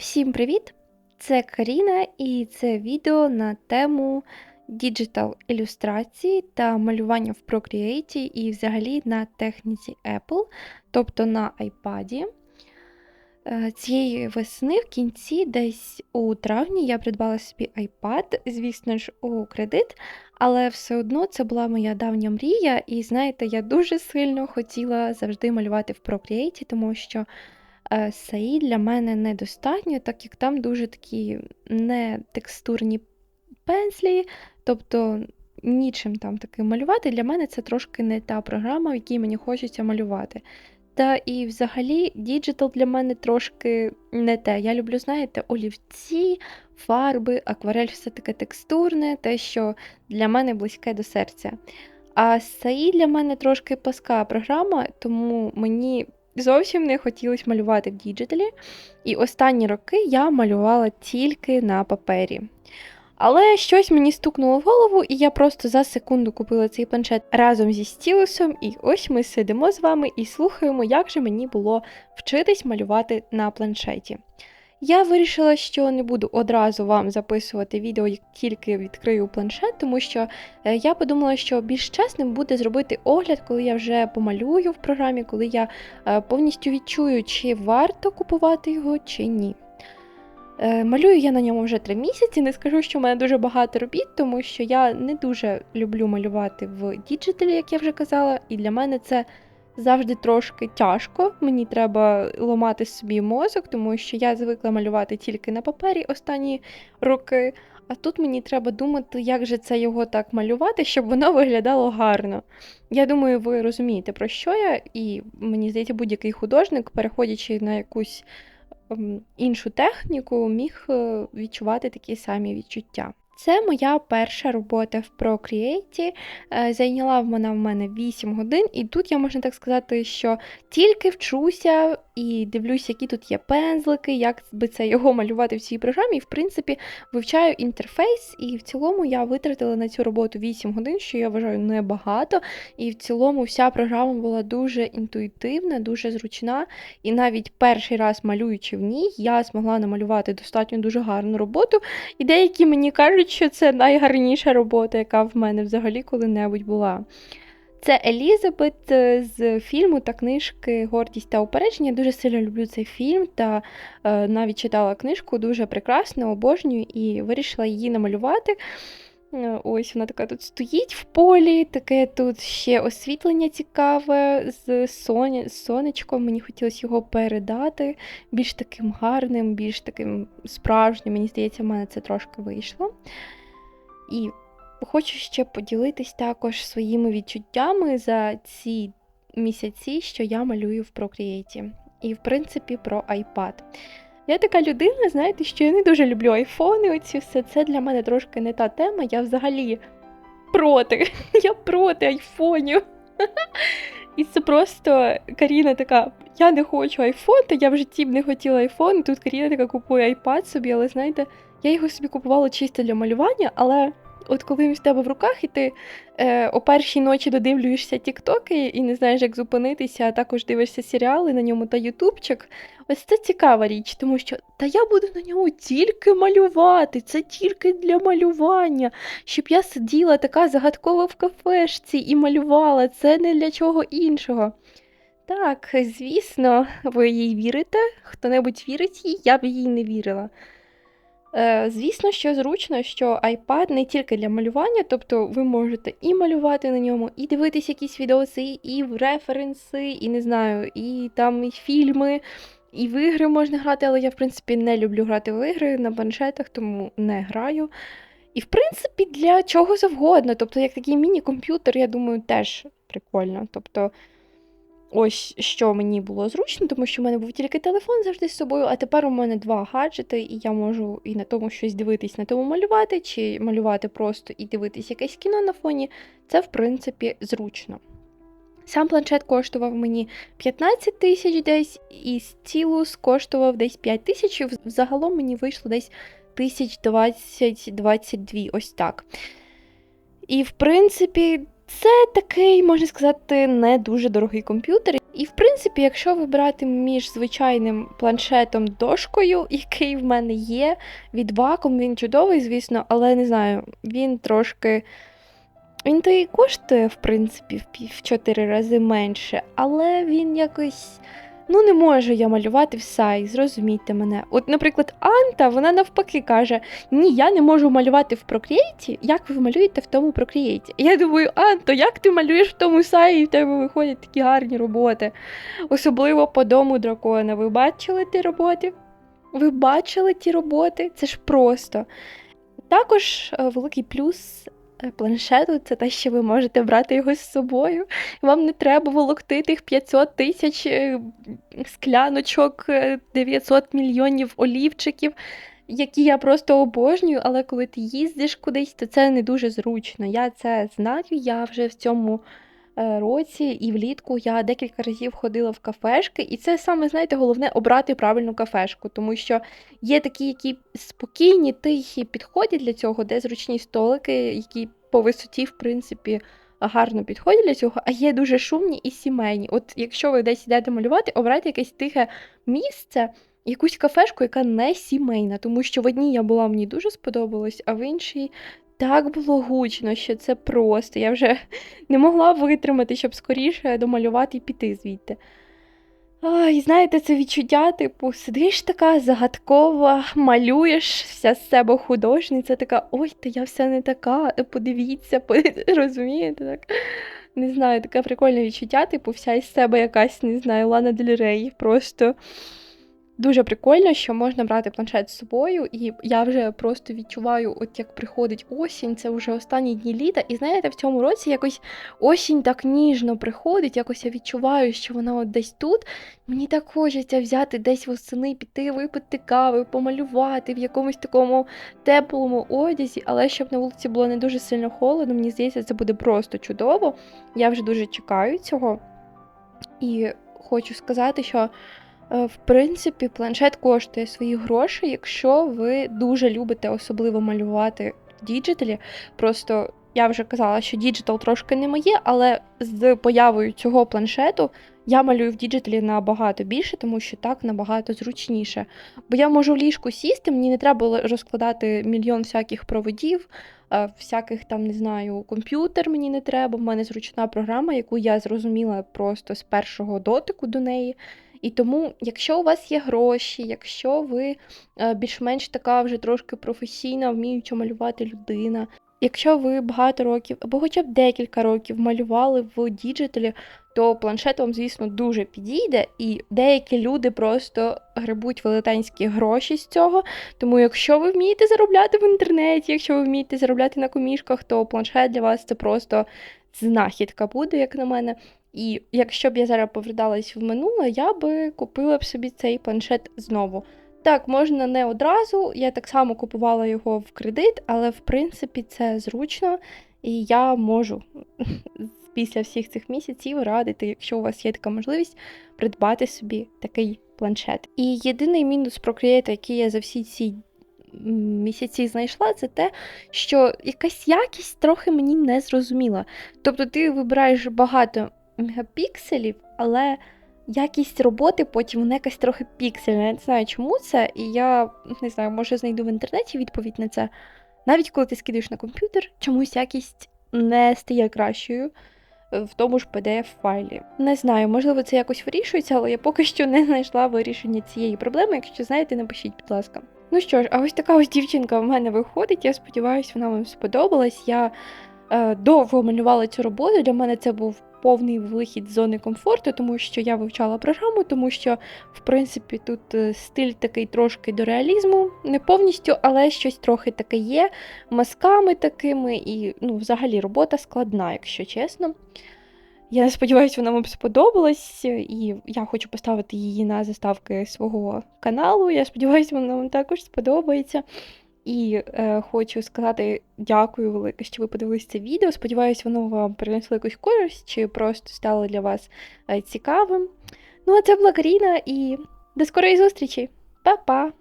Всім привіт! Це Каріна, і це відео на тему діджитал ілюстрації та малювання в Procreate і взагалі на техніці Apple, тобто на iPad. Е, Цієї весни в кінці, десь у травні, я придбала собі iPad, звісно ж, у кредит, але все одно це була моя давня мрія, і знаєте, я дуже сильно хотіла завжди малювати в Procreate, тому що SAI для мене недостатньо, так як там дуже такі не текстурні пензлі, тобто нічим там таким малювати. Для мене це трошки не та програма, в якій мені хочеться малювати. Та і взагалі діджитал для мене трошки не те. Я люблю, знаєте, олівці, фарби, акварель все таке текстурне, те, що для мене близьке до серця. А SAI для мене трошки паска програма, тому мені зовсім не хотілося малювати в діджиталі. І останні роки я малювала тільки на папері. Але щось мені стукнуло в голову, і я просто за секунду купила цей планшет разом зі стілусом, і ось ми сидимо з вами і слухаємо, як же мені було вчитись малювати на планшеті. Я вирішила, що не буду одразу вам записувати відео, як тільки відкрию планшет, тому що е, я подумала, що більш чесним буде зробити огляд, коли я вже помалюю в програмі, коли я е, повністю відчую, чи варто купувати його, чи ні. Е, Малюю я на ньому вже три місяці. Не скажу, що в мене дуже багато робіт, тому що я не дуже люблю малювати в діджиталі, як я вже казала, і для мене це завжди трошки тяжко. Мені треба ламати собі мозок, тому що я звикла малювати тільки на папері останні роки. А тут мені треба думати, як же це його так малювати, щоб воно виглядало гарно. Я думаю, ви розумієте, про що я, і мені здається, будь-який художник, переходячи на якусь ем, іншу техніку, міг е, відчувати такі самі відчуття. Це моя перша робота в Procreate. Е, Зайняла вона в мене 8 годин, і тут я можна так сказати, що тільки вчуся і дивлюся, які тут є пензлики, як би це його малювати в цій програмі. І, в принципі, вивчаю інтерфейс, і в цілому я витратила на цю роботу 8 годин, що я вважаю небагато. І в цілому вся програма була дуже інтуїтивна, дуже зручна. І навіть перший раз малюючи в ній, я змогла намалювати достатньо дуже гарну роботу. І деякі мені кажуть, що це найгарніша робота, яка в мене взагалі коли-небудь була. Це Елізабет е, з фільму та книжки Гордість та упередження. Дуже сильно люблю цей фільм та е, навіть читала книжку, дуже прекрасно, обожнюю і вирішила її намалювати. Е, Ось вона така тут стоїть в полі, таке тут ще освітлення цікаве з соня, з сонечком. Мені хотілося його передати більш таким гарним, більш таким справжнім. Мені здається, в мене це трошки вийшло. І хочу ще поділитись також своїми відчуттями за ці місяці, що я малюю в Procreate. І, в принципі, про iPad. Я така людина, знаєте, що я не дуже люблю айфони. Оці все. Це для мене трошки не та тема. Я взагалі проти. Я проти айфонів. І це просто Каріна така: я не хочу айфон, та я в житті б не хотіла айфон. Тут Каріна така купує айпад собі, але знаєте, я його собі купувала чисто для малювання, але от коли він в тебе в руках, і ти е, о першій ночі додивлюєшся тіктоки і не знаєш, як зупинитися, а також дивишся серіали на ньому та ютубчик. Ось це цікава річ, тому що та я буду на ньому тільки малювати, це тільки для малювання, щоб я сиділа така загадкова в кафешці і малювала, це не для чого іншого. Так, звісно, ви їй вірите, хто-небудь вірить їй, я б їй не вірила. Е, Звісно, що зручно, що iPad не тільки для малювання, тобто ви можете і малювати на ньому, і дивитись якісь відоси, і референси, і не знаю, і там і фільми, і в ігри можна грати, але я, в принципі, не люблю грати в ігри на планшетах, тому не граю. І, в принципі, для чого завгодно. Тобто, як такий міні-комп'ютер, я думаю, теж прикольно. Тобто, ось що мені було зручно, тому що в мене був тільки телефон завжди з собою, а тепер у мене два гаджети, і я можу і на тому щось дивитись, на тому малювати, чи малювати просто і дивитись якесь кіно на фоні. Це, в принципі, зручно. Сам планшет коштував мені 15 тисяч десь, і стілус коштував десь 5 тисяч, і взагалом мені вийшло десь тисяч 20-22, ось так. І, в принципі, Це такий, можна сказати, не дуже дорогий комп'ютер. І, в принципі, якщо вибирати між звичайним планшетом дошкою, який в мене є, від Wacom, він чудовий, звісно, але не знаю, він трошки. Він то і коштує, в принципі, в пів- в 4 рази менше, але він якось. Ну, не можу я малювати в сай, зрозумійте мене. От, наприклад, Анта, вона навпаки каже: Ні, я не можу малювати в Procreate, як ви малюєте в тому Procreate. Я думаю, Анто, як ти малюєш в тому саї, і в тебе виходять такі гарні роботи. Особливо по дому дракона. Ви бачили ті роботи? Ви бачили ті роботи? Це ж просто. Також е, великий плюс планшету це те, що ви можете брати його з собою. Вам не треба волокти тих 500 тисяч е, скляночок, е, 900 мільйонів олівчиків, які я просто обожнюю, але коли ти їздиш кудись, то це не дуже зручно. Я це знаю, я вже в цьому е, році і влітку я декілька разів ходила в кафешки, і це саме, знаєте, головне обрати правильну кафешку, тому що є такі, які спокійні, тихі підходять для цього, де зручні столики, які по висоті, в принципі, гарно підходять для цього, а є дуже шумні і сімейні. От якщо ви десь йдете малювати, обрайте якесь тихе місце, якусь кафешку, яка не сімейна, тому що в одній я була, мені дуже сподобалось, а в іншій так було гучно, що це просто. Я вже не могла витримати, щоб скоріше домалювати і піти звідти. Ай, знаєте, це відчуття, типу, сидиш така загадкова, малюєш вся з себе художниця, така, ой, та я вся не така, е, подивіться, розумієте? так? Не знаю, таке прикольне відчуття, типу, вся із себе якась, не знаю, Лана Дель Рей, просто дуже прикольно, що можна брати планшет з собою, і я вже просто відчуваю, от як приходить осінь, це вже останні дні літа. І знаєте, в цьому році якось осінь так ніжно приходить, якось я відчуваю, що вона от десь тут. Мені так хочеться взяти десь восени, піти, випити кави, помалювати в якомусь такому теплому одязі, але щоб на вулиці було не дуже сильно холодно, мені здається, це буде просто чудово. Я вже дуже чекаю цього. І хочу сказати, що В принципі, планшет коштує свої гроші, якщо ви дуже любите особливо малювати в діджиталі. Просто я вже казала, що діджитал трошки не моє, але з появою цього планшету я малюю в діджиталі набагато більше, тому що так набагато зручніше. Бо я можу в ліжку сісти, мені не треба розкладати мільйон всяких проводів, е, всяких там, не знаю, комп'ютер мені не треба. В мене зручна програма, яку я зрозуміла просто з першого дотику до неї. І тому, якщо у вас є гроші, якщо ви е, більш-менш така вже трошки професійна, вміюча малювати людина, якщо ви багато років або хоча б декілька років малювали в діджиталі, то планшет вам, звісно, дуже підійде, і деякі люди просто гребуть велетенські гроші з цього. Тому, якщо ви вмієте заробляти в інтернеті, якщо ви вмієте заробляти на комішках, то планшет для вас це просто знахідка буде, як на мене. І якщо б я зараз поверталась в минуле, я би купила б собі цей планшет знову. Так, можна не одразу, я так само купувала його в кредит, але в принципі це зручно, і я можу після всіх цих місяців радити, якщо у вас є така можливість, придбати собі такий планшет. І єдиний мінус Procreate, який я за всі ці місяці знайшла, це те, що якась якість трохи мені не зрозуміла. Тобто ти вибираєш багато мегапікселів, але якість роботи потім вона якась трохи піксельна. Я не знаю, чому це, і я не знаю, може знайду в інтернеті відповідь на це. Навіть коли ти скидаєш на комп'ютер, чомусь якість не стає кращою в тому ж pdf файлі. Не знаю, можливо, це якось вирішується, але я поки що не знайшла вирішення цієї проблеми. Якщо знаєте, напишіть, будь ласка. Ну що ж, а ось така ось дівчинка в мене виходить. Я сподіваюся, вона вам сподобалась. Я е, довго малювала цю роботу. Для мене це був повний вихід з зони комфорту, тому що я вивчала програму, тому що, в принципі, тут е, стиль такий трошки до реалізму, не повністю, але щось трохи таке є, мазками такими, і ну, взагалі робота складна, якщо чесно. Я сподіваюся, вона вам сподобалась, і я хочу поставити її на заставки свого каналу. Я сподіваюся, вона вам також сподобається. І е, хочу сказати дякую велике, що ви подивилися це відео. Сподіваюсь, воно вам принесло якусь користь чи просто стало для вас е, цікавим. Ну, а це була Каріна і до скорої зустрічі! Па-па!